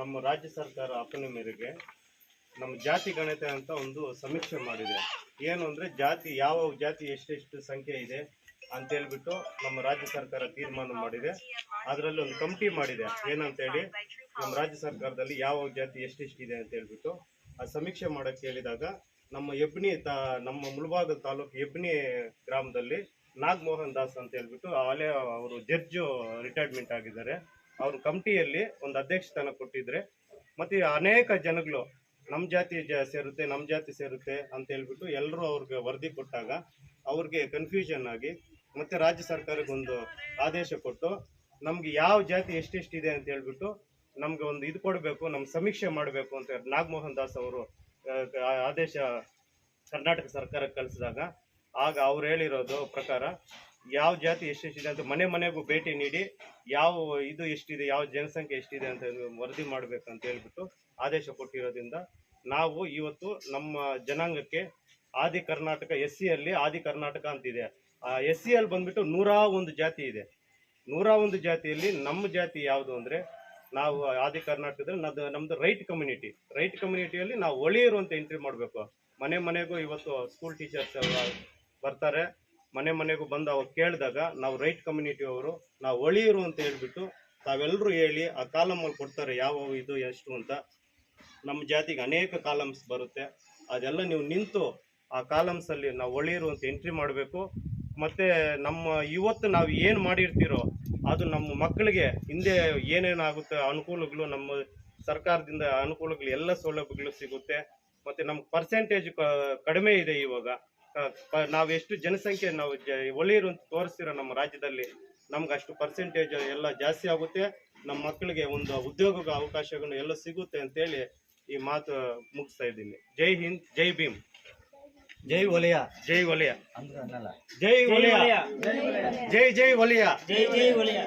ನಮ್ಮ ರಾಜ್ಯ ಸರ್ಕಾರ ಅಪ್ಪನ ಮೇರೆಗೆ ನಮ್ಮ ಜಾತಿ ಗಣತೆ ಅಂತ ಒಂದು ಸಮೀಕ್ಷೆ ಮಾಡಿದೆ. ಏನು ಅಂದರೆ ಜಾತಿ ಯಾವ ಜಾತಿ ಎಷ್ಟೆಷ್ಟು ಸಂಖ್ಯೆ ಇದೆ ಅಂತ ಹೇಳ್ಬಿಟ್ಟು ನಮ್ಮ ರಾಜ್ಯ ಸರ್ಕಾರ ತೀರ್ಮಾನ ಮಾಡಿದೆ. ಅದರಲ್ಲಿ ಒಂದು ಕಮಿಟಿ ಮಾಡಿದೆ. ಏನಂತೇಳಿ ನಮ್ಮ ರಾಜ್ಯ ಸರ್ಕಾರದಲ್ಲಿ ಯಾವ ಜಾತಿ ಎಷ್ಟೆಷ್ಟಿದೆ ಅಂತ ಹೇಳ್ಬಿಟ್ಟು ಆ ಸಮೀಕ್ಷೆ ಮಾಡೋಕ್ಕೆ ಹೇಳಿದಾಗ ನಮ್ಮ ಎಬ್ನಿ ತಾ ನಮ್ಮ ಮುಳಬಾಗ ತಾಲೂಕು ಎಬ್ನಿ ಗ್ರಾಮದಲ್ಲಿ ನಾಗಮೋಹನ್ ದಾಸ್ ಅಂತ ಹೇಳ್ಬಿಟ್ಟು ಅಲ್ಲೇ ಅವರು ಜಡ್ಜು ರಿಟೈರ್ಮೆಂಟ್ ಆಗಿದ್ದಾರೆ. ಅವ್ರ ಕಮಿಟಿಯಲ್ಲಿ ಒಂದು ಅಧ್ಯಕ್ಷತನ ಕೊಟ್ಟಿದ್ರೆ, ಮತ್ತೆ ಅನೇಕ ಜನಗಳು ನಮ್ಮ ಜಾತಿ ಜ- ಸೇರುತ್ತೆ ನಮ್ಮ ಜಾತಿ ಸೇರುತ್ತೆ ಅಂತ ಹೇಳ್ಬಿಟ್ಟು ಎಲ್ಲರೂ ಅವ್ರಿಗೆ ವರದಿ ಕೊಟ್ಟಾಗ ಅವ್ರಿಗೆ ಕನ್ಫ್ಯೂಷನ್ ಆಗಿ ಮತ್ತೆ ರಾಜ್ಯ ಸರ್ಕಾರಕ್ಕೆ ಒಂದು ಆದೇಶ ಕೊಟ್ಟು ನಮ್ಗೆ ಯಾವ ಜಾತಿ ಎಷ್ಟೆಷ್ಟಿದೆ ಅಂತ ಹೇಳ್ಬಿಟ್ಟು ನಮ್ಗೆ ಒಂದು ಇದು ಕೊಡಬೇಕು ನಮ್ಮ ಸಮೀಕ್ಷೆ ಮಾಡಬೇಕು ಅಂತ ನಾಗಮೋಹನ್ ದಾಸ್ ಅವರು ಆದೇಶ ಕರ್ನಾಟಕ ಸರ್ಕಾರಕ್ಕೆ ಕಳಿಸಿದಾಗ, ಆಗ ಅವ್ರು ಹೇಳಿರೋದು ಪ್ರಕಾರ ಯಾವ ಜಾತಿ ಎಷ್ಟೆಷ್ಟಿದೆ ಅಂತ ಮನೆ ಮನೆಗೂ ಭೇಟಿ ನೀಡಿ ಯಾವ ಇದು ಎಷ್ಟಿದೆ, ಯಾವ ಜನಸಂಖ್ಯೆ ಎಷ್ಟಿದೆ ಅಂತ ವರದಿ ಮಾಡಬೇಕಂತ ಹೇಳ್ಬಿಟ್ಟು ಆದೇಶ ಕೊಟ್ಟಿರೋದ್ರಿಂದ ನಾವು ಇವತ್ತು ನಮ್ಮ ಜನಾಂಗಕ್ಕೆ ಆದಿ ಕರ್ನಾಟಕ ಎಸ್ ಸಿಯಲ್ಲಿ ಆದಿ ಕರ್ನಾಟಕ ಅಂತಿದೆ. ಆ ಎಸ್ ಸಿ ಅಲ್ಲಿ ಬಂದ್ಬಿಟ್ಟು ನೂರ ಒಂದು ಜಾತಿ ಇದೆ. ನೂರ ಒಂದು ಜಾತಿಯಲ್ಲಿ ನಮ್ಮ ಜಾತಿ ಯಾವುದು ಅಂದ್ರೆ ನಾವು ಆದಿ ಕರ್ನಾಟಕದಲ್ಲಿ ನಮ್ದು ರೈಟ್ ಕಮ್ಯುನಿಟಿ. ರೈಟ್ ಕಮ್ಯುನಿಟಿಯಲ್ಲಿ ನಾವು ಒಳಿಯರು ಅಂತ ಎಂಟ್ರಿ ಮಾಡಬೇಕು. ಮನೆ ಮನೆಗೂ ಇವತ್ತು ಸ್ಕೂಲ್ ಟೀಚರ್ಸ್ ಬರ್ತಾರೆ. ಮನೆ ಮನೆಗೂ ಬಂದು ಅವಾಗ ಕೇಳಿದಾಗ ನಾವು ರೈಟ್ ಕಮ್ಯುನಿಟಿ ಅವರು, ನಾವು ಒಳಿಯರು ಅಂತ ಹೇಳ್ಬಿಟ್ಟು ತಾವೆಲ್ಲರೂ ಹೇಳಿ ಆ ಕಾಲಮಲ್ಲಿ ಕೊಡ್ತಾರೆ ಯಾವ ಇದು ಎಷ್ಟು ಅಂತ. ನಮ್ಮ ಜಾತಿಗೆ ಅನೇಕ ಕಾಲಮ್ಸ್ ಬರುತ್ತೆ. ಅದೆಲ್ಲ ನೀವು ನಿಂತು ಆ ಕಾಲಮ್ಸಲ್ಲಿ ನಾವು ಒಳಿಯರು ಅಂತ ಎಂಟ್ರಿ ಮಾಡಬೇಕು. ಮತ್ತೆ ನಮ್ಮ ಇವತ್ತು ನಾವು ಏನು ಮಾಡಿರ್ತೀರೋ ಅದು ನಮ್ಮ ಮಕ್ಕಳಿಗೆ ಹಿಂದೆ ಏನೇನಾಗುತ್ತೆ ಅನುಕೂಲಗಳು, ನಮ್ಮ ಸರ್ಕಾರದಿಂದ ಅನುಕೂಲಗಳು, ಎಲ್ಲ ಸೌಲಭ್ಯಗಳು ಸಿಗುತ್ತೆ. ಮತ್ತೆ ನಮ್ಮ ಪರ್ಸೆಂಟೇಜ್ ಕಡಿಮೆ ಇದೆ ಇವಾಗ. ನಾವು ಎಷ್ಟು ಜನಸಂಖ್ಯೆ ನಾವು ಜ ಒಳ್ಳೆಯರು ಅಂತ ತೋರಿಸ್ತಿರೋ ನಮ್ಮ ರಾಜ್ಯದಲ್ಲಿ ನಮ್ಗೆ ಅಷ್ಟು ಪರ್ಸೆಂಟೇಜ್ ಎಲ್ಲ ಜಾಸ್ತಿ ಆಗುತ್ತೆ. ನಮ್ಮ ಮಕ್ಕಳಿಗೆ ಒಂದು ಉದ್ಯೋಗ ಅವಕಾಶಗಳು ಎಲ್ಲ ಸಿಗುತ್ತೆ ಅಂತೇಳಿ ಈ ಮಾತು ಮುಗಿಸ್ತಾ ಇದ್ದೀನಿ. ಜೈ ಹಿಂದ್ ಜೈ ಭೀಮ್. ಜೈ ಒಲೆಯ. ಜೈ ಅನ್ನಲ್ಲ ಜೈ ಒಲಿಯ. ಜೈ ಜೈ ವಲಯ ಜೈ ಜೈ ಒಲಿಯ.